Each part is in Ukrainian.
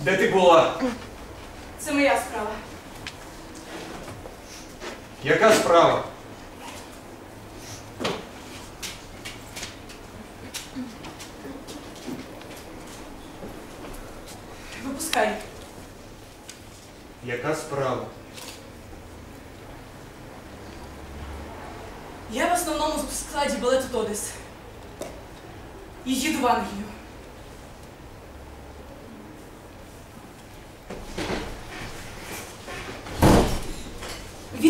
Де ти була? Це моя справа. Яка справа? Випускай. Яка справа? Я в основному в складі балету Тодес. І їду в Англію.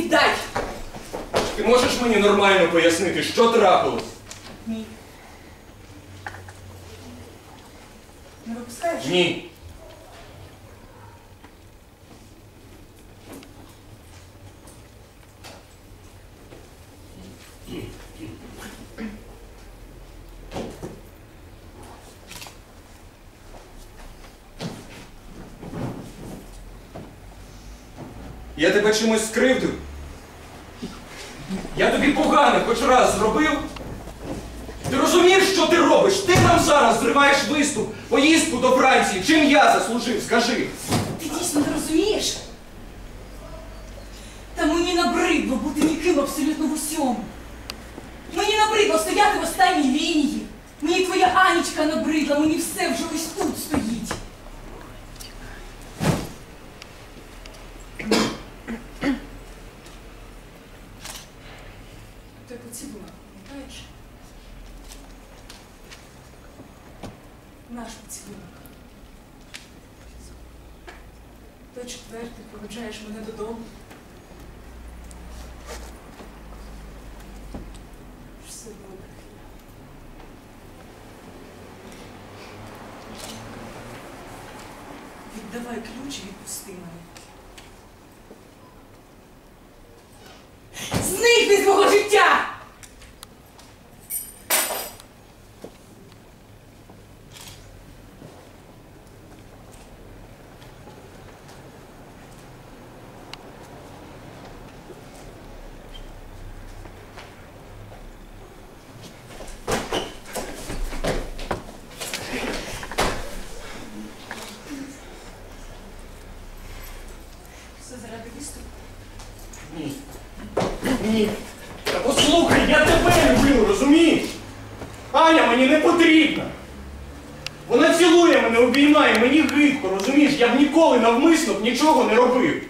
Віддай! Ти можеш мені нормально пояснити, що трапилось? Ні. Не випускаєш? Ні. Я тебе чимось скривдив? Я тобі погано хоч раз зробив? Ти розумієш, що ти робиш? Ти нам зараз зриваєш виступ, поїздку до Франції. Чим я заслужив? Скажи. Ти дійсно не розумієш? Та мені набридло бути ніким абсолютно в усьому. Мені набридло стояти в останній лінії. Мені твоя Анічка набридла, мені все вже ось тут Той поцілунок, пам'ятаєш? Наш поцілунок. Той четвертий проведжаєш мене додому. Все добре. Віддавай ключ і відпусти мене. Зникни з мого життя! Ні. Ні. Та послухай, я тебе люблю, розумієш? Аня мені не потрібна. Вона цілує мене, обіймає, мені гидко, розумієш? Я б ніколи навмисно б нічого не робив.